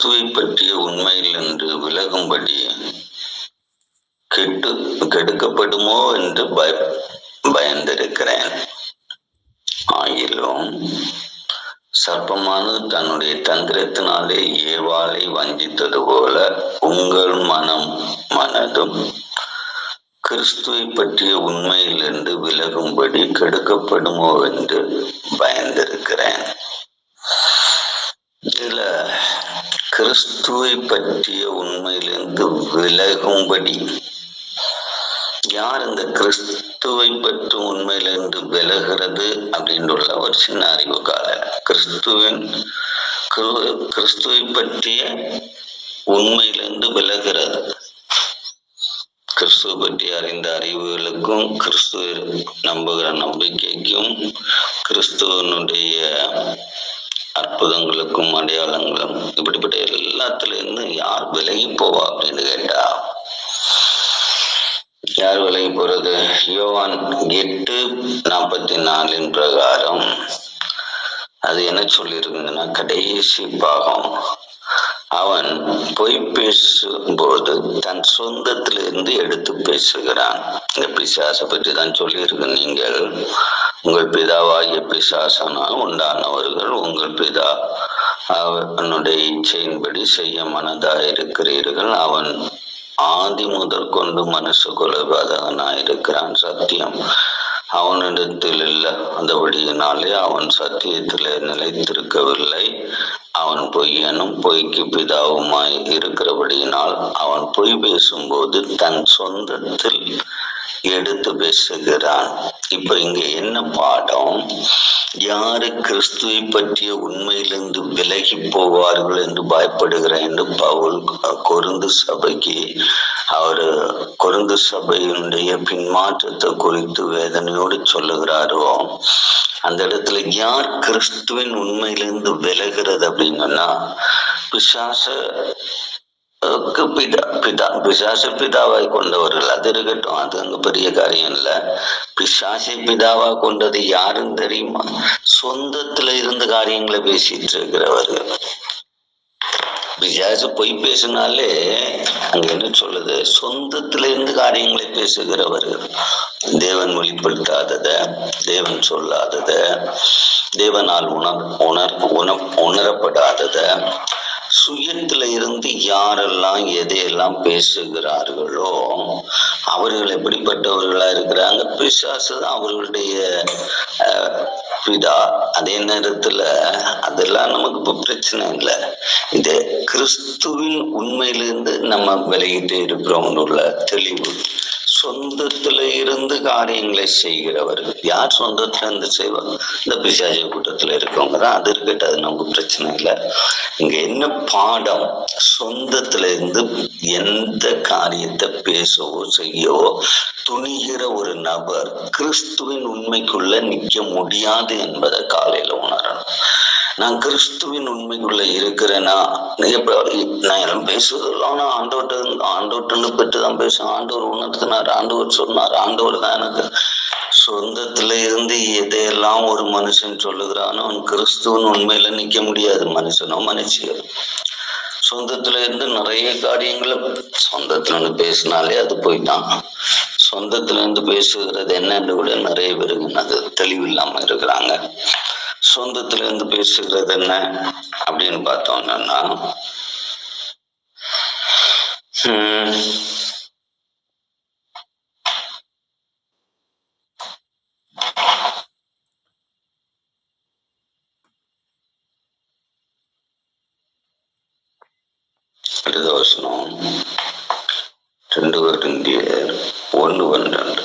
கிறிஸ்துவை பற்றிய உண்மையில் என்று விலகும்படி கெட்டு கெடுக்கப்படுமோ என்று பய பயந்திருக்கிறேன். ஆகிலும் சர்ப்பமானது தன்னுடைய தந்திரத்தினாலே ஏவாளை வஞ்சித்தது போல உங்கள் மனம் மனதும் கிறிஸ்துவை பற்றிய உண்மையிலிருந்து விலகும்படி கெடுக்கப்படுமோ என்று பயந்திருக்கிறேன் இதுல கிறிஸ்துவை பற்றிய உண்மையிலிருந்து விலகும்படி. யார் இந்த கிறிஸ்துவை பற்றி உண்மையிலிருந்து விலகிறது அப்படின்றுள்ள ஒரு சின்ன அறிவு கால கிறிஸ்துவின் கிறிஸ்துவை பற்றிய உண்மையிலிருந்து விலகிறது கிறிஸ்துவ பற்றி அறிந்த அறிவுகளுக்கும் கிறிஸ்துவ நம்புகிற நம்பிக்கைக்கும் கிறிஸ்துவனுடைய அற்புதங்களுக்கும் அடையாளங்களும் இப்படிப்பட்ட எல்லாத்துல இருந்து யார் விலகி போவா அப்படின்னு கேட்டா யார் விலகி போறது? யோவான் எட்டு நாற்பத்தி நாலின் பிரகாரம் அது என்ன சொல்லியிருக்குங்கன்னா கடைசி பாகம். அவன் பொய் பேசும்போது தன் சொந்தத்திலிருந்து எடுத்து பேசுகிறான். இந்த பிசாசை பற்றி தான் சொல்லியிருக்கு நீங்கள். உங்கள் பிதாவாகிய பிசாசனால் உண்டானவர்கள் உங்கள் பிதா. அவனுடைய இச்சையின்படி செய்ய மனதாக இருக்கிறீர்கள். அவன் ஆதி முதற் கொண்டு மனசு கொலைபாதகனாயிருக்கிறான் சத்தியம் அவனிடத்தில் இல்லை. அந்தபடியினாலே அவன் சத்தியத்தில் நிலைத்திருக்கவில்லை. அவன் பொய்யனும் பொய்க்கு பிதாவுமாய் இருக்கிறபடியினால் அவன் பொய் பேசும்போது தன் சொந்தத்தில் எடுத்து பேசுகிறான் இப்ப இங்க என்ன பாடம்? யாரு கிறிஸ்துவை பற்றிய உண்மையிலிருந்து விலகி போவார்கள் என்று பயப்படுகிறேன் என்று பவுல் கொருந்து சபைக்கு அவர் கொருந்து சபையினுடைய பின்மாற்றத்தை குறித்து வேதனையோடு சொல்லுகிறாரோ? அந்த இடத்துல யார் கிறிஸ்துவின் உண்மையிலிருந்து விலகிறது அப்படின்னா பிசாச பிதா பிதா பிசாசு பிதாவாய் கொண்டவர்கள். அது இருக்கட்டும் அது அங்க பெரிய காரியம் இல்ல. பிசாசை பிதாவா கொண்டது யாருன்னு தெரியுமா? சொந்தத்துல இருந்து காரியங்களை பேசிட்டு இருக்கிறவர்கள் பிசாசு பொய் பேசினாலே அங்க என்ன சொல்லுது? சொந்தத்துல இருந்து காரியங்களை பேசுகிறவர்கள் தேவன் வெளிப்படுத்தாதத தேவன் சொல்லாதத தேவனால் உணர் உணர் உண உணரப்படாதத சுயத்துல இருந்து யாரெல்லாம் எதையெல்லாம் பேசுகிறார்களோ அவர்கள் எப்படிப்பட்டவர்களா இருக்கிறாங்க? பிசாசு தான் அவர்களுடைய பிதா. அதே நேரத்துல அதெல்லாம் நமக்கு இப்ப பிரச்சனை இல்லை. இது கிறிஸ்துவின் உண்மையிலிருந்து நம்ம விலகிட்டு இருக்கிறோம்னு உள்ள தெளிவு. சொந்தத்துல இருந்து காரியங்களை செய்கிறவர்கள் யார் சொந்தத்துல இருந்து செய்வாங்க? இந்த பிசாஜ கூட்டத்துல இருக்கவங்க தான். அது இருக்கட்டும் அது நமக்கு பிரச்சனை இல்லை. இங்க என்ன பாடம்? சொந்தத்துல இருந்து எந்த காரியத்தை பேசவோ செய்யவோ துணிகிற ஒரு நபர் கிறிஸ்துவின் உண்மைக்குள்ள நிக்க முடியாது என்பதை காலையில உணரணும். நான் கிறிஸ்துவின் உண்மைக்குள்ள இருக்கிறேன்னா நான் எல்லாம் பேசுவதெல்லாம் நான் ஆண்டோட்ட ஆண்டோட்டன்னு பெற்று தான் பேசுவேன். ஆண்டவர் உணர்த்தினார் ஆண்டவர் சொன்னார். ஆண்டவர் தான் எனக்கு சொந்தத்துல இருந்து எதையெல்லாம் ஒரு மனுஷன் சொல்லுகிறானோ அவன் கிறிஸ்துவன் உண்மையில நிக்க முடியாது. மனுஷனோ மனுஷியோ. சொந்தத்துல இருந்து நிறைய காரியங்களை சொந்தத்துல இருந்து பேசினாலே அது போய்தான் சொந்தத்துல இருந்து பேசுகிறது என்னன்னு கூட நிறைய பேருக்கு அது தெளிவு இல்லாம இருக்கிறாங்க. சொந்தத்துல இருந்து பேசுகிறது என்ன அப்படின்னு பார்த்தோம்னா ஹம், அடுத்த வசனம் ரெண்டு வருந்தியர் ஒன்று பன்னெண்டு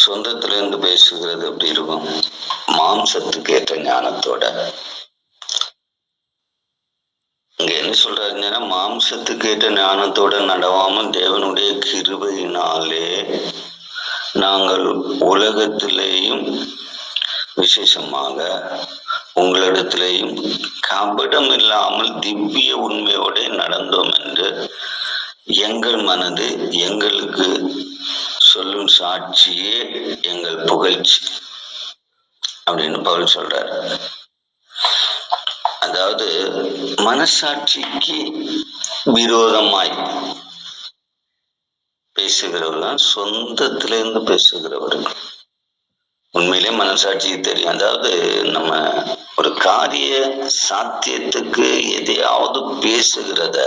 சொந்தத்துல இருந்து பேசுகிறது எப்படி இருக்கும் மாம்சத்துக்கு ஏற்ற ஞானத்தோட இங்க என்ன சொல்றாருன்னா மாம்சத்துக்கு ஏற்ற ஞானத்தோட நடவாமல் தேவனுடைய கிருபையினாலே நாங்கள் உலகத்திலேயும் விசேஷமாக உங்களிடத்திலேயும் கபடம் இல்லாமல் திவ்ய உண்மையோட நடந்தோம் என்று எங்கள் மனது எங்களுக்கு சொல்லும் சாட்சியே எங்கள் புகழ்ச்சி அப்படின்னு பவுல் சொல்றாரு. அதாவது மனசாட்சிக்கு விரோதமாய் பேசுகிறவர்கள் சொந்தத்திலிருந்து பேசுகிறவர்கள். உண்மையிலே மனசாட்சிக்கு தெரியும். அதாவது நம்ம ஒரு காரிய சாத்தியத்துக்கு எதையாவது பேசுகிறத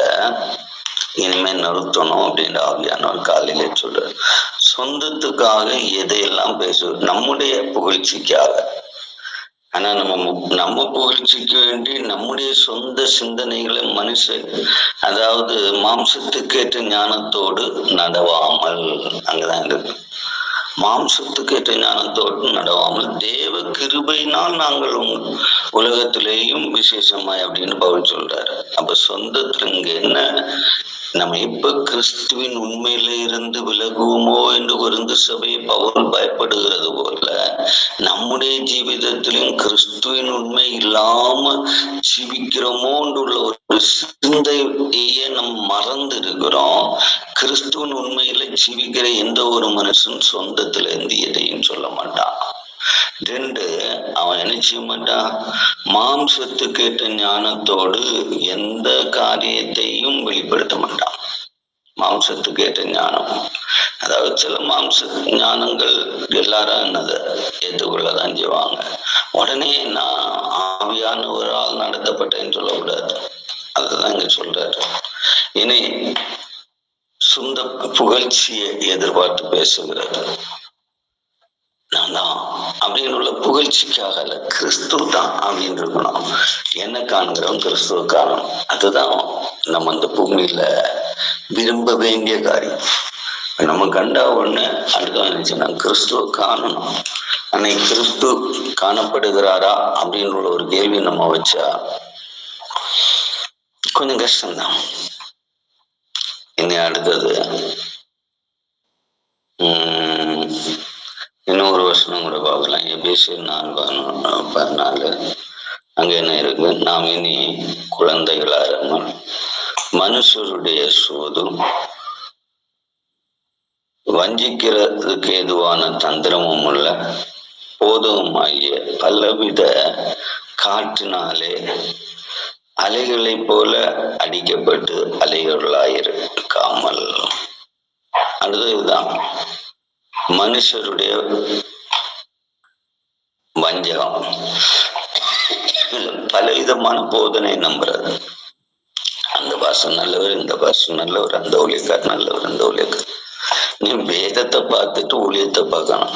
இனிமே நிறுத்தணும் அப்படின்ற ஆவியானவர் காலையிலே சொல்றாரு. சொந்தத்துக்காக எதையெல்லாம் பேசுவது நம்முடைய புகழ்ச்சிக்காக ஆனா நம்ம நம்ம புகழ்ச்சிக்கு வேண்டி நம்முடைய சொந்த சிந்தனைகளை மனுஷன் அதாவது மாம்சத்துக்கேற்ற ஞானத்தோடு நடவாமல். அங்கதான் இருக்கு. மாம்சத்துக்கேற்ற ஞானத்தோடு நடவாமல். தேவ கிருபையினால் நாங்கள் உலகத்திலேயும் விசேஷமாய் அப்படின்னு பவுல் சொல்றாரு. அப்ப சொந்தத்துல இங்க என்ன நம்ம இப்ப கிறிஸ்துவின் உண்மையில இருந்து விலகுவோமோ என்று குறிந்து சபையை பவுல் பயப்படுகிறது போல நம்முடைய ஜீவிதத்திலும் கிறிஸ்துவின் உண்மை இல்லாம ஜீவிக்கிறோமோ உள்ள ஒரு சிந்தையே நம் மறந்து இருக்கிறோம் கிறிஸ்துவின் உண்மையில ஜீவிக்கிற எந்த ஒரு மனுஷன் சொந்தத்துல இருந்து எதையும் சொல்ல மாட்டான். ரெண்டு அவன் என்ன செய்ய மாட்டான் மாம்சத்துக்கேற்ற ஞானத்தோடு எந்த காரியத்தையும் வெளிப்படுத்த மாட்டான் மாம்சத்துக்கேற்ற ஞானம். அதாவது சில மாம்ச ஞானங்கள் எல்லாரும் என்னது? ஏற்றுக்கொள்ளதான் செய்வாங்க. உடனே நான் ஆவியானவரால் நடத்தப்பட்டேன்னு சொல்லக்கூடாது. அதுதான் இங்க சொல்றாரு. இனி சொந்த புகழ்ச்சியை எதிர்பார்த்து பேசுகிறது நான்? தான் அப்படின்னு உள்ள புகழ்ச்சிக்காக அல்ல கிறிஸ்து தான் அப்படின்னு இருக்கணும். என்ன காண்கிறோம் கிறிஸ்துவ காரணம். அதுதான் நம்ம அந்த பூமியில விரும்ப வேண்டிய காரியம். நம்ம கண்டா ஒண்ணு அடுத்த நினைச்சுன்னா கிறிஸ்துவ காணணும் அன்னைக்கு கிறிஸ்து காணப்படுகிறாரா அப்படின்னு உள்ள ஒரு கேள்வி நம்ம வச்சா கொஞ்சம் கஷ்டம்தான். இனி அடுத்தது உம் இன்னொரு வருஷம் கூட பார்க்கலாம். எபேசியர் நான் பதினாலு. அங்க என்ன இருக்கு? நாம் இனி குழந்தைகளாகாமல் மனுஷருடைய சோதும். வஞ்சிக்கிறதுக்கு ஏதுவான தந்திரமும் உள்ள போதுமாகிய பலவித காற்றினாலே அலைகளைப் போல அடிக்கப்பட்டு அலைகளாயிருக்காமல். அடுத்தது இதுதான். மனுஷருடைய வஞ்சகம். பலவிதமான போதனை நம்புறது அந்த பாசம் நல்லவர் இந்த பாசம் நல்லவர் அந்த ஊழியக்கார் நல்லவர் அந்த ஊழியக்கார். நீ வேதத்தை பார்த்துட்டு ஊழியத்தை பார்க்கணும்.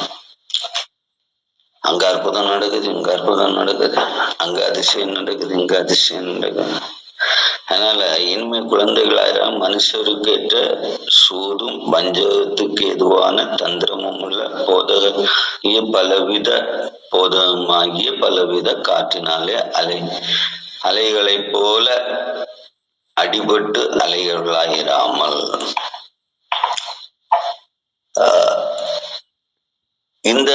அங்க அற்புதம் நடக்குது இங்க அற்புதம் நடக்குது. அங்க அதிசயம் நடக்குது இங்க அதிசயம் நடக்குது. அதனால இனிமே குழந்தைகளாயிரம் மனுஷருக்கேற்ற சூதும் வஞ்சகத்துக்கு எதுவான தந்திரமும் உள்ள போதகிய பலவித போதகமாகிய பலவித காற்றினாலே அலை அலைகளைப் போல அடிபட்டு அலைகளாயிராமல். ஆஹ் இந்த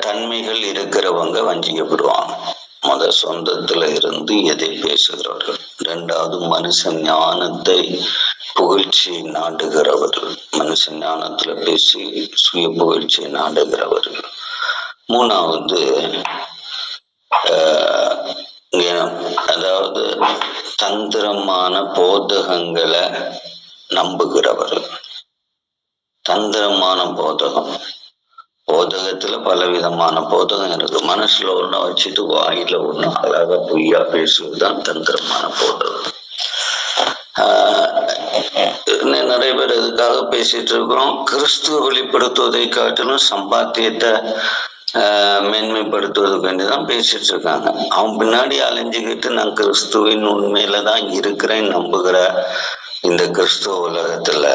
தன்மைகள் இருக்கிறவங்க வஞ்சிக்கப்படுவாங்க. மத சொந்தத்துல இருந்து எதை பேசுகிறார்கள் இரண்டாவது மனுஷன் ஞானத்தை புகழ்ச்சியை நாடுகிறவர்கள் மனுஷன் ஞானத்துல பேசி சுய புகழ்ச்சியை நாடுகிறவர்கள் மூணாவது ஆஹ் அதாவது தந்திரமான போதகங்களை நம்புகிறவர்கள் தந்திரமான போதகம். போதகத்துல பல விதமான போதகம் இருக்கு. மனசுல ஒண்ணு வச்சுட்டு வாயில ஒண்ணு அழகா பொய்யா பேசுவதுதான் தந்திரமான போதகம். இன்னும் நிறைய பேர் இதுக்காக பேசிட்டு இருக்கிறோம். கிறிஸ்துவ வெளிப்படுத்துவதை காட்டிலும் சம்பாத்தியத்தை மேன்மைப்படுத்துவது வேண்டி தான் பேசிட்டு இருக்காங்க. அவன் பின்னாடி அலைஞ்சுக்கிட்டு நான் கிறிஸ்துவின் உண்மையில தான் இருக்கிறேன் நம்புகிற இந்த கிறிஸ்துவ உலகத்துல.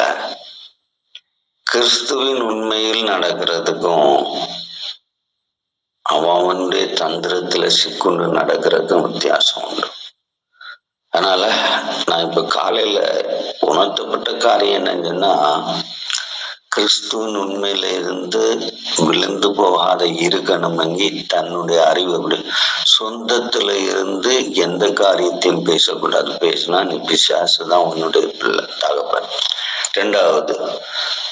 கிறிஸ்துவின் உண்மையில் நடக்கிறதுக்கும் அவனுடைய தந்திரத்துல சிக்குண்டு நடக்கிறதுக்கும் வித்தியாசம் உண்டு. அதனால நான் இப்ப காலையில உணர்த்தப்பட்ட காரியம் என்னங்கன்னா கிறிஸ்துவின் உண்மையில இருந்து விழுந்து போகாத இருக்கணுமங்கி தன்னுடைய அறிவு அப்படி சொந்தத்துல இருந்து எந்த காரியத்தையும் பேசக்கூடாது. பேசினா நீ பிசாசு தான் உன்னுடைய பிள்ளை தகப்பன். ரெண்டாவது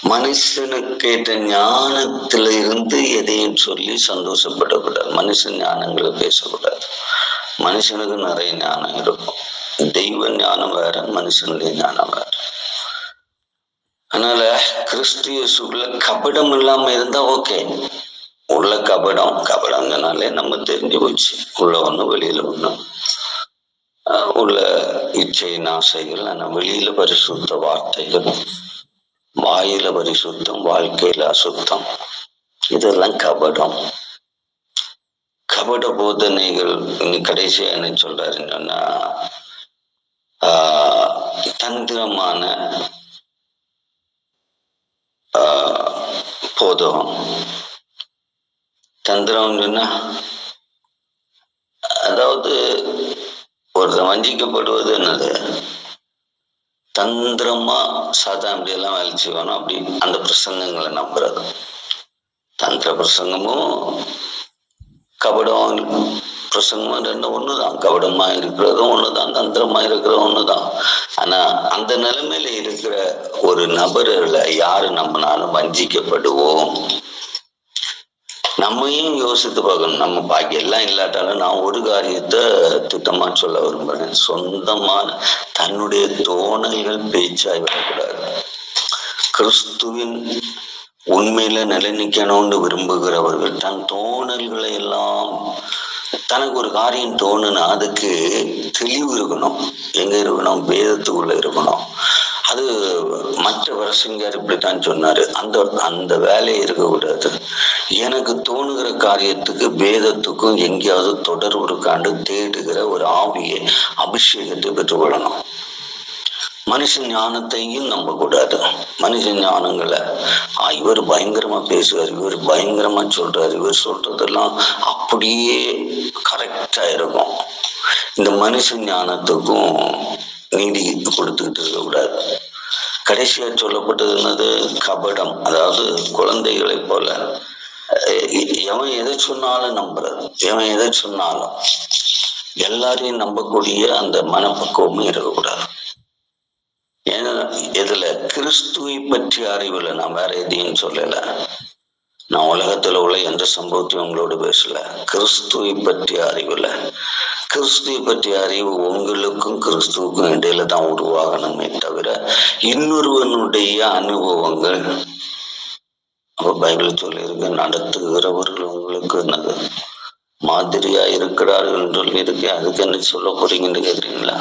மனுஷனுக்கு ஏற்ற ஞானத்துல இருந்து எதையும் சொல்லி சந்தோஷப்படக்கூடாது. மனுஷன் ஞானங்களை பேசக்கூடாது. மனுஷனுக்கு நிறைய ஞானம் இருக்கும். தெய்வ ஞானம் வேற மனுஷனுடைய ஞானம் வேற. அதனால கிறிஸ்து உள்ள கபடம் இல்லாம இருந்தா ஓகே. உள்ள கபடம் கபடம்னாலே நம்ம தெரிஞ்சு போச்சு. உள்ள ஒண்ணு வெளியில ஒண்ணு. உள்ள இச்சை நாசைகள் ஆனா வெளியில பரிசுத்த வார்த்தைகள் வாயில பரிசுத்தம் வாழ்க்கையில அசுத்தம் இதெல்லாம் கபடம். கபட போதனைகள் கடைசியா என்ன சொல்றாருன்னு சொன்னா தந்திரமான ஆஹ் போதகம். தந்திரம் சொன்னா அதாவது ஒருத்தன் வஞ்சிக்கப்படுவது என்னது? தந்திரமா சாதா அப்படி எல்லாம் வேலை செய்வானோ அப்படி அந்த பிரசங்கங்களை நம்புறது. தந்திர பிரசங்கமும் கபடம் பிரசங்கமும் ரெண்டும் ஒண்ணுதான். கபடமா இருக்கிறதும் ஒண்ணுதான் தந்திரமா இருக்கிறதும் ஒண்ணுதான். ஆனா அந்த நிலைமையில இருக்கிற ஒரு நபர்ல யாரு நம்பினாலும் வஞ்சிக்கப்படுவோம். நம்மையும் யோசித்து பார்க்கணும். நம்ம பாக்கி எல்லாம் இல்லாட்டாலும் நான் ஒரு காரியத்தை திட்டமா சொல்ல விரும்புறேன். சொந்தமா தன்னுடைய தோணல்கள் பேச்சாய் விடக்கூடாது. கிறிஸ்துவின் உண்மையில நிலைநிக்கணும்னு விரும்புகிறவர்கள் தன் தோணல்களை எல்லாம் தனக்கு ஒரு காரியம் தோணுன்னா அதுக்கு தெளிவு இருக்கணும். எங்க இருக்கணும்? வேதத்துக்குள்ள இருக்கணும். அது மற்ற வரசிங்கார் இப்படித்தான் சொன்னாரு. அந்த அந்த வேலையை இருக்கக்கூடாது எனக்கு தோணுகிற காரியத்துக்கு வேதத்துக்கும் எங்கேயாவது தொடர்பு இருக்காண்டு தேடுகிற ஒரு ஆவியை அபிஷேகத்தை பெற்றுக்கொள்ளணும். மனுஷ ஞானத்தையும் நம்ப கூடாது மனுஷ ஞானங்களை ஆ இவர் பயங்கரமா பேசுவார் இவர் பயங்கரமா சொல்றாரு இவர் சொல்றதெல்லாம் அப்படியே கரெக்டா இருக்கும். இந்த மனுஷ ஞானத்துக்கும் நீதி கொடுத்துக்கிட்டு இருக்க கூடாது கடைசியா சொல்லப்பட்டது என்னது? கபடம். அதாவது குழந்தைகளை போல. எவன் எதை சொன்னாலும் நம்புறது. எவன் எதை சொன்னாலும். எல்லாரையும் நம்பக்கூடிய அந்த மனப்பக்குவமும் இருக்கக்கூடாது. ஏன்னா இதுல கிறிஸ்துவை பற்றிய அறிவுல நான் வேற எதையும் சொல்லல. நான் உலகத்துல உள்ள எந்த சம்பவத்தையும் உங்களோட பேசல. கிறிஸ்துவை பற்றிய அறிவுல கிறிஸ்துவை பற்றிய அறிவு உங்களுக்கும் கிறிஸ்துவுக்கும் இடையில தான் உருவாகணுமே தவிர இன்னொருவனுடைய அனுபவங்கள். அப்ப பைபிள் சொல்லியிருக்கு நடத்துகிறவர்கள் உங்களுக்கு என்னது? மாதிரியா இருக்கிறார்கள் சொல்லி இருக்கு அதுக்கு என்ன சொல்ல போறீங்கன்னு கேக்குறீங்களா?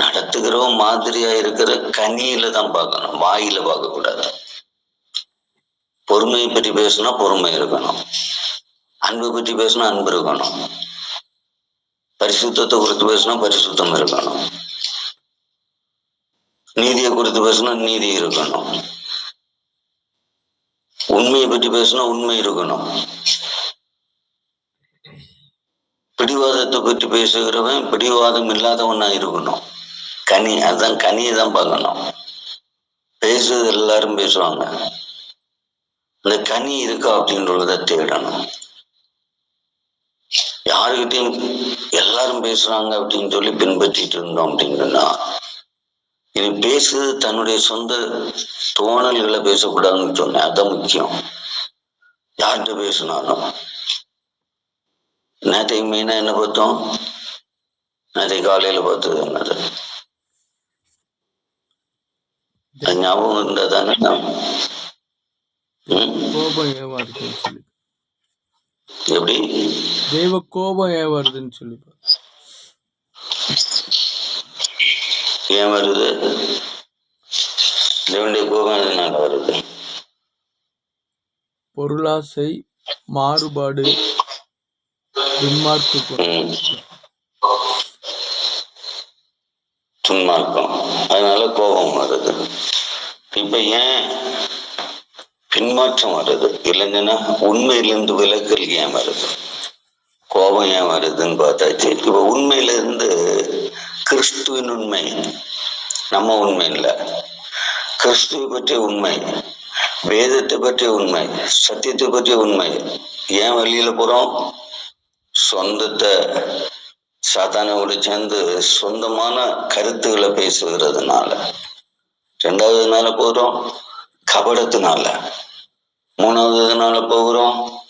நடத்துகிறவன் மாதிரியா இருக்கிற கனியில தான் பார்க்கணும் வாயில பார்க்க கூடாது பொறுமையை பற்றி பேசினா பொறுமை இருக்கணும். அன்பு பற்றி பேசினா அன்பு இருக்கணும். பரிசுத்தத்தை குறித்து பேசினா பரிசுத்தம் இருக்கணும். நீதியை குறித்து பேசினா நீதி இருக்கணும். உண்மையை பற்றி பேசினா உண்மை இருக்கணும். பிடிவாதத்தை பற்றி பேசுகிறவன் பிடிவாதம் இல்லாதவனா இருக்கணும். கனி அதான் கனியை தான் பார்க்கணும். பேசுறது எல்லாரும் பேசுவாங்க. அந்த கனி இருக்கா அப்படின்றத தேடணும். யாருக்கிட்டையும் எல்லாரும் பேசுறாங்க அப்படின்னு சொல்லி பின்பற்றிட்டு இருந்தோம் அப்படின்னா இனி பேசுறது தன்னுடைய சொந்த தோணல்களை பேசக்கூடாதுன்னு சொன்னேன். அதான் முக்கியம். யார்கிட்ட பேசினாலும். நேற்றைக்கு மெயினா என்ன பார்த்தோம்? நேற்றைக்கு காலையில பார்த்தது என்னது? கோபம் சொல்லி. எப்படி? தெய்வ கோபம் ஏன் வருதுன்னு சொல்லி. ஏன் வருது? தேவனுடைய கோபம் எதனால வருது? பொருளாசை மாறுபாடு துன்மார்க்கு. துன்மார்க்கம். அதனால கோபம் வருது. இப்ப ஏன் பின்மாற்றம் வருது? இல்லைன்னா உண்மையிலிருந்து விலக்கல் ஏன் வருது? கோபம் ஏன் வருதுன்னு பார்த்தாச்சு. இப்ப உண்மையில இருந்து கிறிஸ்துவின் உண்மை. நம்ம உண்மை இல்லை. கிறிஸ்துவை பற்றிய உண்மை வேதத்தை பற்றிய உண்மை சத்தியத்தை பற்றிய உண்மை. ஏன் வெளியில போறோம்? சொந்தத்தை சாத்தானோடு சேர்ந்து சொந்தமான கருத்துக்களை பேசுகிறதுனால. ரெண்டாவது நாள போகிறோம் கபடத்தினால. மூணாவது நாள போகிறோம்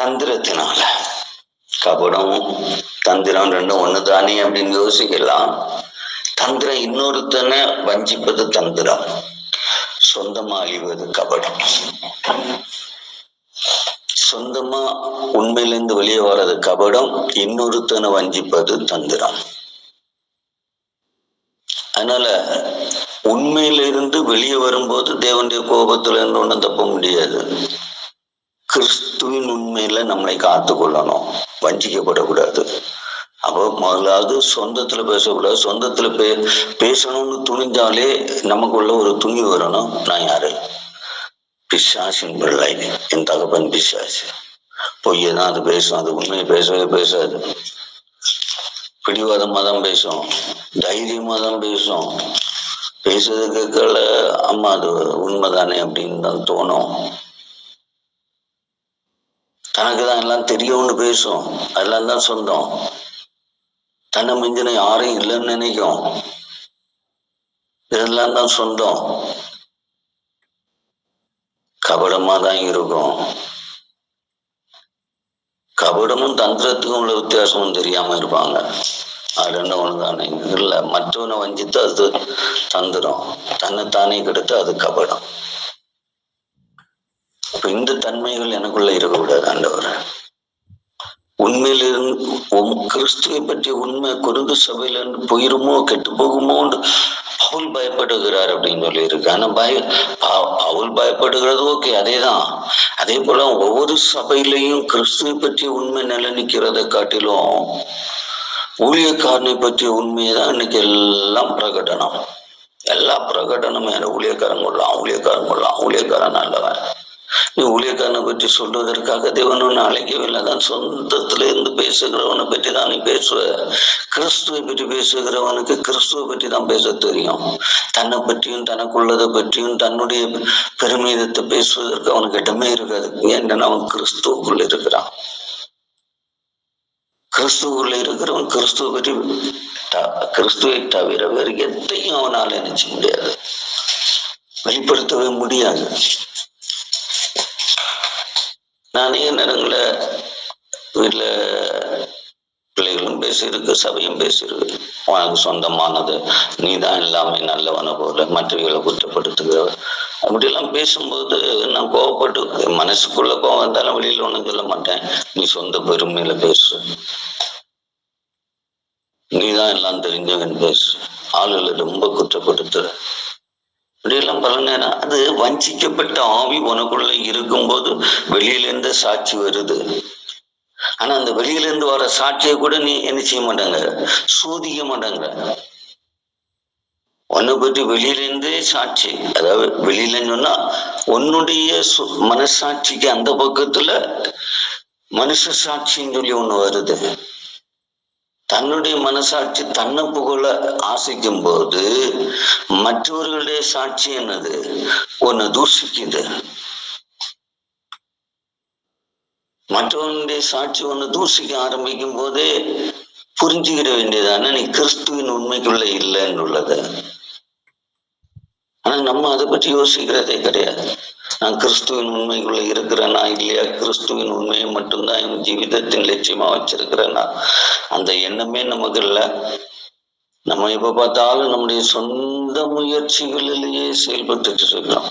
தந்திரத்தினால. கபடம் தந்திரம் ரெண்டும் ஒண்ணு தானே அப்படின்னு யோசிக்கலாம். தந்திரம் இன்னொருத்தனை வஞ்சிப்பது தந்திரம். சொந்தமா அழிவது கபடம். சொந்தமா உண்மையிலிருந்து வெளியே வர்றது கபடம் இன்னொருத்தனை வஞ்சிப்பது தந்திரம். அதனால உண்மையிலிருந்து வெளியே வரும்போது தேவனுடைய கோபத்துல இருந்து ஒன்றும் தப்ப முடியாது. கிறிஸ்துவின் உண்மையில நம்மளை காத்து கொள்ளணும் வஞ்சிக்கப்படக்கூடாது. அப்போ முதலாவது சொந்தத்துல பேசக்கூடாது. சொந்தத்துல பே பேசணும்னு துணிஞ்சாலே நமக்குள்ள ஒரு துணி வரணும். நான் யாரு? பிசாசின் பிள்ளை. என் தகப்பன் பிசாசு. பொய்யை தான் அது பேசும். அது உண்மையை பேசவே பேசாது. பிடிவாதமாக தான் பேசும் தைரியமாக தான் பேசும். பேசுறது கேட்கல அம்மா அது உண்மைதானே அப்படின்னு தான் தோணும். தனக்கு தான் எல்லாம் தெரியும்னு பேசும். அதெல்லாம் தான் சொந்தம். தன்னை மிஞ்சின யாரும் இல்லைன்னு நினைக்கும். இதெல்லாம் தான் சொந்தம். கபடமாக தான் இருக்கும். கபடமும் தந்திரத்துக்கும் உள்ள வித்தியாசமும் தெரியாம இருப்பாங்க. அது ரெண்டும் ஒண்ணுதானே. இல்ல மற்றவனை வஞ்சித்து அது தந்திரம். தன்னைத்தானே கெடுத்து அது கபடம். இந்த தன்மைகள் எனக்குள்ள இருக்கக்கூடாது ஆண்டவர். உண்மையிலிருந்து உம் கிறிஸ்துவை பற்றிய உண்மை குருந்து சபையிலிருந்து போயிருமோ கெட்டு போகுமோன்னு பவுல் பயப்படுகிறார் அப்படின்னு சொல்லி இருக்கு ஆனா பய அவள் பவுல் பயப்படுகிறது ஓகே அதேதான். அதே போல ஒவ்வொரு சபையிலையும் கிறிஸ்துவை பற்றிய உண்மை நிலநிக்கிறதை காட்டிலும் ஊழியக்காரனை பற்றிய உண்மையை தான் இன்னைக்கு எல்லாம் பிரகடனம். எல்லா பிரகடனமும் என்ன ஊழியக்காரன் கொள்ளலாம் ஊழியக்காரன் கொள்ளலாம் ஊழியக்காரன் நல்லவன். ஊழியக்காரனை பற்றி சொல்வதற்காக தேவன் ஒன்று அழைக்கவில்லை தான் சொந்தத்துல இருந்து பேசுகிறவனை பற்றி தான் நீ பேசுவ. கிறிஸ்துவை பற்றி பேசுகிறவனுக்கு கிறிஸ்துவை பற்றி தான் பேச தெரியும். தன்னை பற்றியும் தனக்குள்ளதை பற்றியும் தன்னுடைய பெருமிதத்தை பேசுவதற்கு அவனுக்கு இடமே இருக்காது. ஏன்னா அவன் கிறிஸ்துவுக்குள்ள இருக்கிறான். கிறிஸ்துவுக்குள்ள இருக்கிறவன் கிறிஸ்துவை பற்றி கிறிஸ்துவை தவிர வேறு எதையும் அவனால் நினைச்ச முடியாது. வெளிப்படுத்தவே முடியாது. நானே நேரங்கள வீட்டுல பிள்ளைகளும் பேசியிருக்கு சபையும் பேசியிருக்கு. உனக்கு சொந்தமானது. நீ தான் எல்லாமே நல்லவன போல மற்றவர்களை குற்றப்படுத்துகிறவர் அப்படியெல்லாம் பேசும்போது நான் கோவப்பட்டு என் மனசுக்குள்ள கோவம் இருந்தாலும் வெளியில ஒண்ணு சொல்ல மாட்டேன். நீ சொந்த பெருமையில பேசு. நீ தான் எல்லாம் தெரிஞ்சவன் பேசு. ஆளுகளை ரொம்ப குற்றப்படுத்துற. இப்படியெல்லாம் பல நேரம் அது வஞ்சிக்கப்பட்ட ஆவி உனக்குள்ள இருக்கும்போது வெளியிலேருந்து சாட்சி வருது. ஆனா அந்த வெளியில இருந்து வர சாட்சியை கூட நீ என்ன செய்ய மாட்டாங்க சோதிக்க மாட்டாங்க உன்னை பற்றி வெளியில இருந்தே சாட்சி. அதாவது வெளியிலன்னு சொன்னா உன்னுடைய சு- மனசாட்சிக்கு அந்த பக்கத்துல மனுஷ சாட்சின்னு சொல்லி ஒண்ணு வருது. தன்னுடைய மனசாட்சி தன்னை புகழ ஆசைக்கும் போது மற்றவர்களுடைய சாட்சி என்னது? உன்னை தூஷிக்குது. மற்றவனுடைய சாட்சி ஒண்ணு தூசிக்க ஆரம்பிக்கும் போதே புரிஞ்சுக்கிற வேண்டியதான? நீ கிறிஸ்துவின் உண்மைக்குள்ள இல்லைன்னு உள்ளது ஆனா நம்ம அதை பற்றி யோசிக்கிறதே கிடையாது. நான் கிறிஸ்துவின் உண்மைக்குள்ள இருக்கிறேனா? இல்லையா? கிறிஸ்துவின் உண்மையை மட்டும்தான் என் ஜீவிதத்தின் லட்சியமா வச்சிருக்கிறேனா? அந்த எண்ணமே நமக்கு இல்லை. நம்ம எப்ப பார்த்தாலும் நம்முடைய சொந்த முயற்சிகளிலேயே செயல்பட்டு இருக்கிறோம்.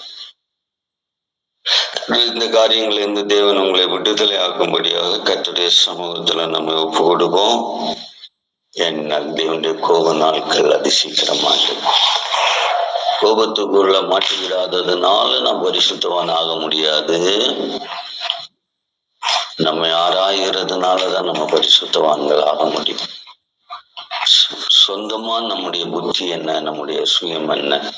இந்த காரியங்கள் இருந்து தேவன் உங்களை விடுதலை ஆக்கும்படியாக கத்துடைய சமூகத்துல நம்ம ஒப்பு கொடுப்போம் என்ன தேவனுடைய கோப நாட்கள் அதிசீக்கிரமாக கோபத்துக்குள்ள மாட்டிவிடாததுனால நாம் பரிசுத்தவான் ஆக முடியாது. நம்மை ஆராய்கிறதுனாலதான் நம்ம பரிசுத்தவான்கள் ஆக முடியும். சொந்தமா நம்முடைய புத்தி என்ன? நம்முடைய சுயம் என்ன?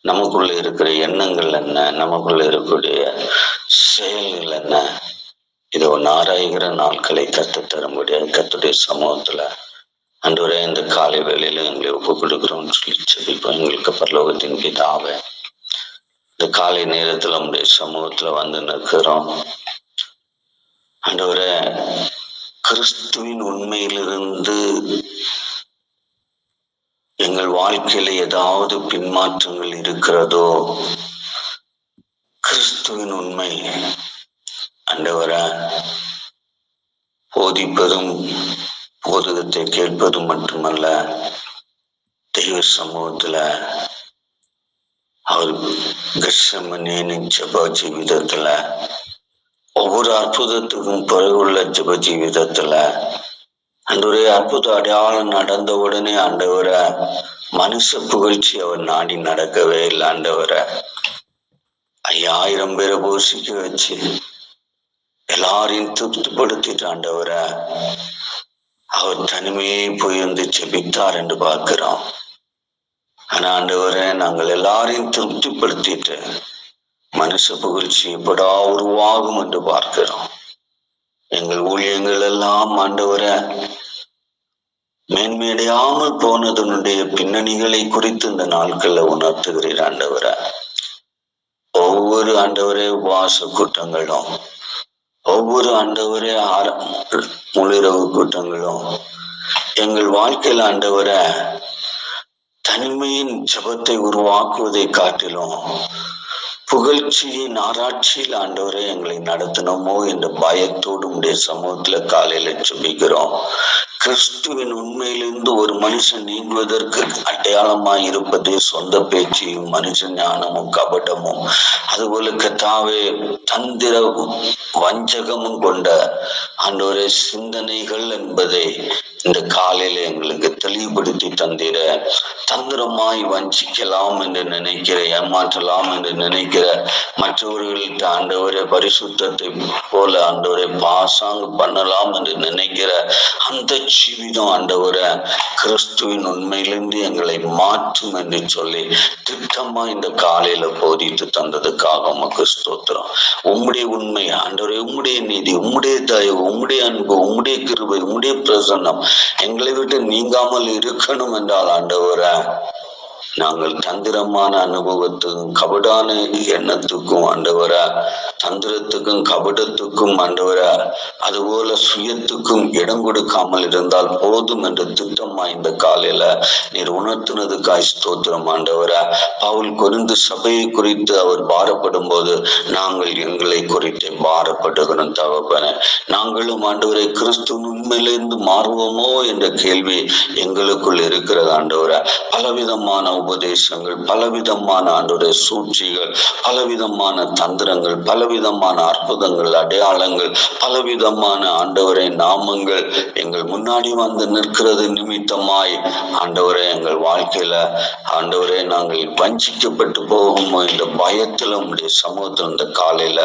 நமக்குள்ள இருக்கிற எண்ணங்கள் என்ன? நமக்குள்ள இருக்கக்கூடிய செயல்கள் என்ன? இதை ஒன்று ஆராய்கிற நாட்களை கத்து தர முடியாது கத்துடைய சமூகத்துல அன்றுவரே இந்த காலை வேளையில எங்களை ஒப்புக் கொடுக்கிறோம் சொல்லி செபிப்போம் எங்களுக்கு பரலோகத்தின் பிதாவே. இந்த காலை நேரத்துல நம்முடைய சமூகத்துல வந்து நிற்கிறோம். அன்றுவரே கிறிஸ்துவின் உண்மையிலிருந்து எங்கள் வாழ்க்கையில ஏதாவது பின்மாற்றங்கள் இருக்கிறதோ கிறிஸ்துவின் உண்மை அண்டவர போதிப்பதும் போதகத்தை கேட்பது மட்டுமல்ல தெய்வ சமூகத்துல அவர் கஷமனின் ஜப ஜீவிதத்துல ஒவ்வொரு அற்புதத்துக்கும் பிறகுள்ள ஜப ஜீவிதத்துல அன்றைய அற்புத அடையாளம் நடந்த உடனே ஆண்டவரை மனுஷ புகழ்ச்சி அவர் நாடி நடக்கவே இல்லை ஆண்டவரை. ஐயாயிரம் பேரை போஷிக்க வச்சு எல்லாரையும் திருப்திப்படுத்திட்டு ஆண்டவரை அவர் தனிமையே போய் வந்து ஜெபித்தார் என்று பார்க்கிறோம் ஆனா ஆண்டவரை நாங்கள் எல்லாரையும் திருப்திப்படுத்திட்டு மனுஷ புகழ்ச்சி எப்படா உருவாகும் என்று பார்க்கிறோம். எங்கள் ஊழியங்கள் எல்லாம் ஆண்டவரை மேன்மையடையாமல் போனதனுடைய பின்னணிகளை குறித்து இந்த நாட்கள்ல உணர்த்துகிறீர் ஆண்டவரை. ஒவ்வொரு ஆண்டவரே உபவாச கூட்டங்களும் ஒவ்வொரு ஆண்டவரே ஆர முளிரவு கூட்டங்களும். எங்கள் வாழ்க்கையில் ஆண்டவரை தனிமையின் ஜபத்தை உருவாக்குவதை காட்டிலும் புகழ்ச்சியின் ஆராய்ச்சியில் ஆண்டவரை எங்களை நடத்தணுமோ என்ற பயத்தோடு உடைய சமூகத்துல காலையில சுபிக்கிறோம் கிறிஸ்துவின் உண்மையிலிருந்து ஒரு மனுஷன் நீங்குவதற்கு அடையாளமாய் இருப்பது சொந்த பேச்சையும் மனுஷ ஞானமும் கபடமும். அதுபோல கத்தாவே தந்திர வஞ்சகமும் கொண்ட அன்றொரு சிந்தனைகள் என்பதை இந்த காலையில எங்களுக்கு தெளிவுபடுத்தி தந்திர தந்திரமாய் வஞ்சிக்கலாம் என்று நினைக்கிற ஏமாற்றலாம் என்று நினைக்கிற மற்றவர்கள்ட்ட ஆண்டவரை பரிசுத்தத்தை போல ஆண்டவரை பாசாங்கு பண்ணலாம் என்று நினைக்கிற அந்த ஜீவிதம் ஆண்டவரை கிறிஸ்துவின் உண்மையிலிருந்து எங்களை மாற்றும் என்று சொல்லி திட்டமா இந்த காலையில போதித்து தந்ததுக்காக உமக்கு ஸ்தோத்திரம். உம்முடைய உண்மை ஆண்டவரே உம்முடைய நீதி உம்முடைய தயவு உம்முடைய அன்பு உம்முடைய கிருபை உம்முடைய பிரசன்னம் எங்களை விட்டு நீங்காமல் இருக்கணும் என்றால் ஆண்டவரை நாங்கள் தந்திரமான அனுபவத்துக்கும் கபடான எண்ணத்துக்கும் ஆண்டவரா தந்திரத்துக்கும் கபடத்துக்கும் ஆண்டவரா அதுபோல சுயத்துக்கும் இடம் கொடுக்காமல் இருந்தால் போதும் என்ற திட்டமா இந்த காலையில நீர் உணர்த்தினதுக்காய் ஸ்தோத்திரம் ஆண்டவரா. பவுல் குறிந்து சபையை குறித்து அவர் பாரப்படும் போது நாங்கள் எங்களை குறித்து பாரப்படுகிறோம் தகப்பன. நாங்களும் ஆண்டவரை கிறிஸ்து உண்மையிலிருந்து மாறுவோமோ? என்ற கேள்வி எங்களுக்குள் இருக்கிறது ஆண்டவரா. பலவிதமான உபதேசங்கள் பலவிதமான ஆண்டுடைய சூழ்ச்சிகள் பலவிதமான தந்திரங்கள் பலவிதமான அற்புதங்கள் அடையாளங்கள் பலவிதமான ஆண்டவரை நாமங்கள் எங்கள் முன்னாடி வந்து நிற்கிறது நிமித்தமாய். ஆண்டவரை எங்கள் வாழ்க்கையில ஆண்டவரே நாங்கள் வஞ்சிக்கப்பட்டு போகுமோ இந்த பயத்துல உங்களுடைய சமூகத்தில் இந்த காலையில.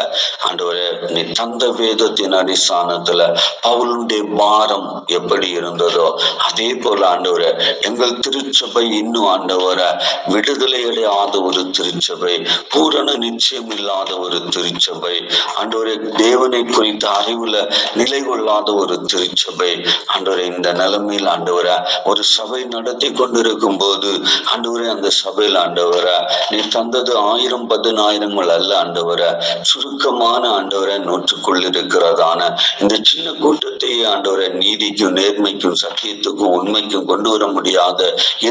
ஆண்டவரே நீ தந்த வேதத்தின் அடிஸ்தானத்துல பவுலுடைய பாரம் எப்படி இருந்ததோ அதே போல ஆண்டவரை எங்கள் திருச்சபை இன்னும் ஆண்டவர் தவிர விடுதலை அடையாத ஒரு திருச்சபை பூரண நிச்சயம் இல்லாத ஒரு திருச்சபை. ஆண்டவரே தேவனை குறித்த அறிவுல நிலை கொள்ளாத ஒரு திருச்சபை. ஆண்டவரே இந்த நிலைமையில் ஆண்டவர ஒரு சபை நடத்தி கொண்டிருக்கும் போது அன்றுவரை அந்த சபையில் ஆண்டவர நீ தந்தது ஆயிரம் பதினாயிரங்கள் அல்ல ஆண்டவர சுருக்கமான ஆண்டவரை நூற்றுக்குள் இருக்கிறதான இந்த சின்ன கூட்டத்தையே ஆண்டவரை நீதிக்கும் நேர்மைக்கும் சத்தியத்துக்கும் உண்மைக்கும் கொண்டு வர முடியாத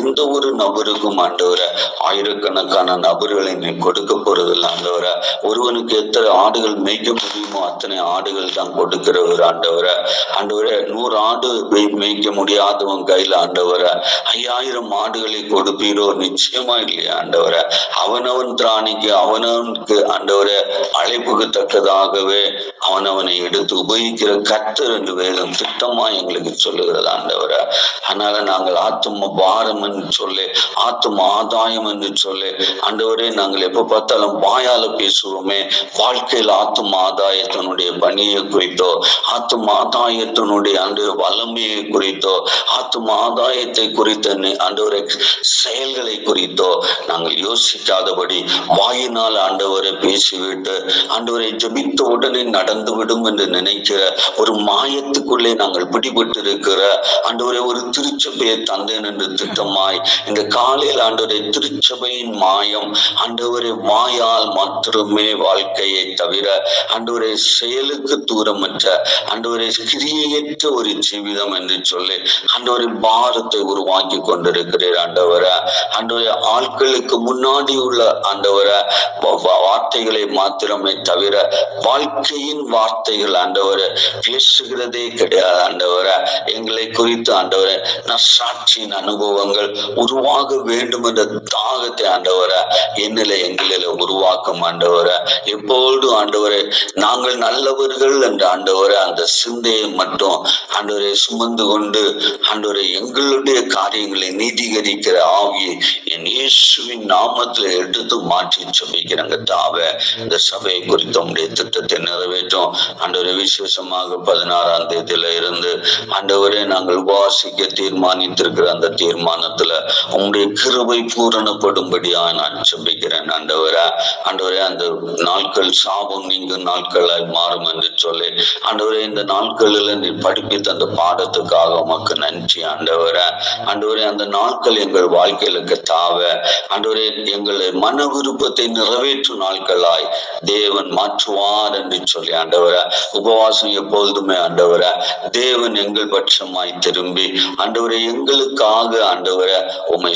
எந்த ஒரு நபருக்கும் ஆண்டவரை ஆயிரக்கணக்கான நபர்களை நீ கொடுக்க போறதில்லை ஆண்டவரை. ஒருவனுக்கு எத்தனை ஆடுகள் மேய்க்க முடியுமோ அத்தனை ஆடுகள் தான் கொடுக்கிறவர் ஆண்டவரை. ஆண்டவர நூறு ஆடு மேய்க்க முடியாதவன் கையில ஆண்டவரை. ஐயாயிரம் ஆடுகளை கொடுப்பீரோ? நிச்சயமா இல்லையா ஆண்டவரை. அவனவன் திராணிக்கு அவனவனுக்கு ஆண்டவர அழைப்புக்கு தக்கதாகவே அவனவனை எடுத்து உபயோகிக்கிற கத்தர் என்று வேதம் திட்டமா எங்களுக்கு சொல்லுகிறது ஆண்டவரை. அதனால நாங்கள் ஆத்தும பாரம் என்று சொல்லி ஆத்தும ஆதாயம் என்று சொல்லு ஆண்டவரே நாங்கள் எப்ப பார்த்தாலும் வாயால பேசுவோமே. வாழ்க்கையில் ஆத்தும் ஆதாயத்தினுடைய பணியை குறித்தோ ஆத்தும் ஆதாயத்தினுடைய அன்று வல்லமையை குறித்தோ ஆத்தும் ஆதாயத்தை குறித்த நி- ஆண்டவரை செயல்களை குறித்தோ நாங்கள் யோசிக்காதபடி வாயினால் ஆண்டவரை பேசிவிட்டு ஆண்டவரை ஜபித்த உடனே நட நடந்துவிடும் என்று நினைக்கிற ஒரு மாயத்துக்குள்ளே நாங்கள் பிடிபட்டு இருக்கிற ஆண்டவரே ஒரு திருச்சபையை தந்தேன் என்று திட்டமாய் இந்த காலை வாழ்க்கையில் ஆண்டவரை திருச்சபையின் மாயம் ஆண்டவரை மாயால் மாத்திரமே வாழ்க்கையை தவிர ஆண்டவரை செயலுக்கு தூரமற்ற ஆண்டவரை கிரியையற்ற ஒரு ஜீவிதம் என்று சொல்லி ஆண்டவரை பாரத்தை உருவாக்கி கொண்டிருக்கிறீர் ஆண்டவரை. ஆண்டவரை ஆட்களுக்கு முன்னாடி உள்ள ஆண்டவரை வார்த்தைகளை மாத்திரமே தவிர வாழ்க்கையின் வார்த்தைகள் ஆண்டவரை பேசுகிறதே கிடையாது ஆண்டவரை. எங்களை குறித்து ஆண்டவரை நற்சாட்சியின் அனுபவங்கள் உருவாக வேண்டும் என்ற தாகத்தை ஆண்டவரை என்னில எங்களில உருவாக்கும் ஆண்டவரை. எப்பொழுதும் ஆண்டவரை நாங்கள் நல்லவர்கள் என்ற ஆண்டவரை அந்த சிந்தையை மட்டும் ஆண்டவரை சுமந்து கொண்டு ஆண்டவரை எங்களுடைய காரியங்களை நீதிகரிக்கிற ஆவியை என் இயேசுவின் நாமத்துல எடுத்து மாற்றி சபிக்கிறாங்க தாவ. இந்த சபையை குறித்த உடைய திட்டத்தை நிறைவேற்றும். ஆண்டவரை விசேஷமாக பதினாறாம் தேதியில இருந்து ஆண்டவரே நாங்கள் வாசிக்க தீர்மானித்திருக்கிற அந்த தீர்மானத்துல உங்களுடைய கிருபை பூரணப்படும்படியா நான் ஜெபிக்கிறேன். ஆண்டவரா ஆண்டவரே அந்த நாட்கள் சாபம் நீங்கும் நாட்களாய் மாறும் என்று சொல்லி ஆண்டவரே இந்த நாட்களில் நீ படிப்பித்த அந்த பாடத்துக்காக உமக்கு நன்றி ஆண்டவரே. ஆண்டவரே அந்த நாட்கள் எங்கள் வாழ்க்கையிலுக்கு தாவ. ஆண்டவரே எங்களை மன விருப்பத்தை நிறைவேற்றும் நாட்களாய் தேவன் மாற்றுவார் என்று சொல்லி ஆண்டவரே. உபவாசம் எப்பொழுதுமே ஆண்டவரே தேவன் எங்கள் பட்சமாய் திரும்பி ஆண்டவரை எங்களுக்காக ஆண்டவரை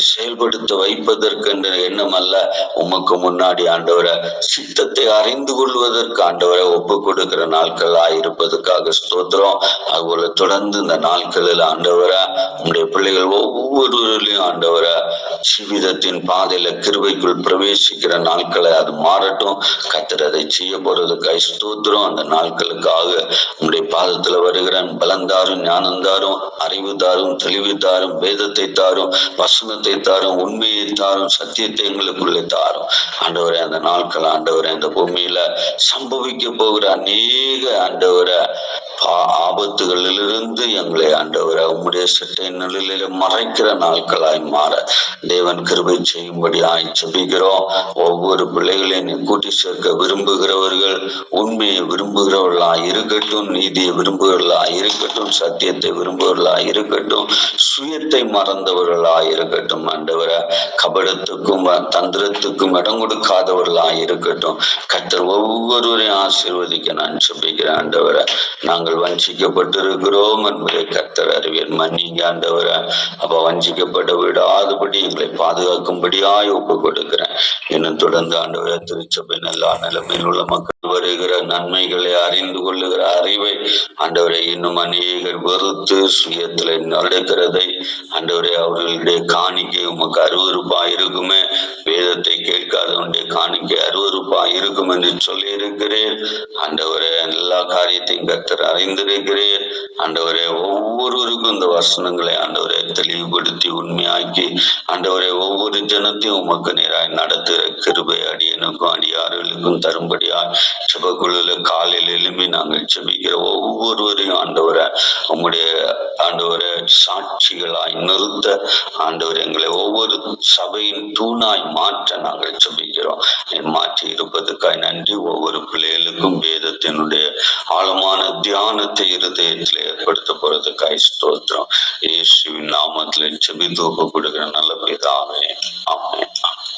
செயல்பட செயல்படுத்த வைப்பதற்கு என்ற எண்ணம் அல்ல உமக்கு முன்னாடி ஆண்டவரை சித்தத்தை அறிந்து கொள்வதற்கு ஆண்டவரை ஒப்பு கொடுக்கிற நாட்களா இருப்பதற்காக ஸ்தோத்திரம். அதுபோல தொடர்ந்து இந்த நாட்களில் ஆண்டவரை உங்களுடைய பிள்ளைகள் ஒவ்வொருவரிலையும் ஆண்டவரை ஜீவிதத்தின் பாதையில கிருவைக்குள் பிரவேசிக்கிற நாட்களை அது மாறட்டும். கத்தர் அதை செய்ய போறதுக்காக ஸ்தோத்திரம். அந்த நாட்களுக்காக உங்களுடைய பாதத்துல வருகிறேன் பலந்தாரும் ஞானந்தாரும் அறிவு தாரும் தெளிவு தாரும் வேதத்தை தாரும் வசனத்தை தாரும் உண்மையை தாரும் சத்தியத்தை எங்களுக்குள்ளே தாரும். ஆண்டவரே அந்த நாட்கள் ஆண்டவரே அந்த பூமியில சம்பவிக்க போகிற அநேக ஆண்டவரை ஆபத்துகளிலிருந்து எங்களை ஆண்டவர் உம்முடைய சட்டை நிலையில மறைக்கிற நாட்களாய் மாற தேவன் கிருபை செய்யும்படி ஜெபிக்கிறோம். ஒவ்வொரு பிள்ளைகளையும் நீ கூட்டி சேர்க்க விரும்புகிறவர்கள் உண்மையை விரும்புகிறவர்களா இருக்கட்டும் நீதியை விரும்புகிறவர்களா இருக்கட்டும் சத்தியத்தை விரும்புகிறவர்களா இருக்கட்டும் சுயத்தை மறந்தவர்களா இருக்கட்டும் ஆண்டவரை. கபடத்துக்கும் தந்திரத்துக்கும் இடம் கொடுக்காதவர்களா இருக்கட்டும். கத்தர் ஒவ்வொருவரையும் ஆசீர்வதிக்க நான் செபிக்கிறேன் ஆண்டவரை. நாங்கள் வஞ்சிக்கப்பட்டிருக்கிறோம் என்பதை கர்த்தர் அறிவியல் மன்னிங்க ஆண்டவரை. அப்ப வஞ்சிக்கப்பட விடாதபடி எங்களை பாதுகாக்கும்படியாய் ஒப்பு கொடுக்கிறேன் இன்னும் தொடர்ந்து ஆண்டவரை திருச்சபை எல்லா நிலைமையில் உள்ள மக்கள் வருகிற நன்மைகளை அறிந்து கொள்ளுகிற அறிவை ஆண்டவரை இன்னும் அநேகர் வெறுத்து சுயத்துல நடக்கிறதை ஆண்டவரை அவர்களுடைய காணிக்கை உமக்கு அருவறுப்பாயிருக்குமே இருக்குமே வேதத்தை கேட்காதவனுடைய காணிக்கை அருவருப்பா இருக்கும் என்று சொல்லி இருக்கிறேன் ஆண்டவரே எல்லா காரியத்தையும் கத்தர் அறிந்திருக்கிறேன் ஆண்டவரே ஒவ்வொருவருக்கும் இந்த வசனங்களை ஆண்டவரை தெளிவுபடுத்தி உண்மையாக்கி ஆண்டவரை ஒவ்வொரு ஜனத்தையும் உமக்கு நேராய் நடத்துகிற கிருபை அடியனுக்கும் அடியார்களுக்கும் தரும்படியாய் செபக்குழுல காலையில் எழும்பி நாங்கள் செபிக்கிற ஒவ்வொருவரையும் ஆண்டவரை உம்முடைய ஆண்டவரை சாட்சிகளாய் நிறுத்த ஆண்டவர் எங்களை ஒவ்வொரு சபையின் தூணாய் மாற்ற நாங்கள் செபிக்கிறோம் மாற்றி இருப்பதுக்காய் நன்றி. ஒவ்வொரு பிள்ளைகளுக்கும் வேதத்தினுடைய ஆழமான தியானத்தை இருதயத்தில் ஏற்படுத்த போறதுக்காய் ஸ்தோத்திரம். இயேசுவின் நாமத்தில் செபித்து ஒப்பு கொடுக்கிற நல்ல பிதாவே.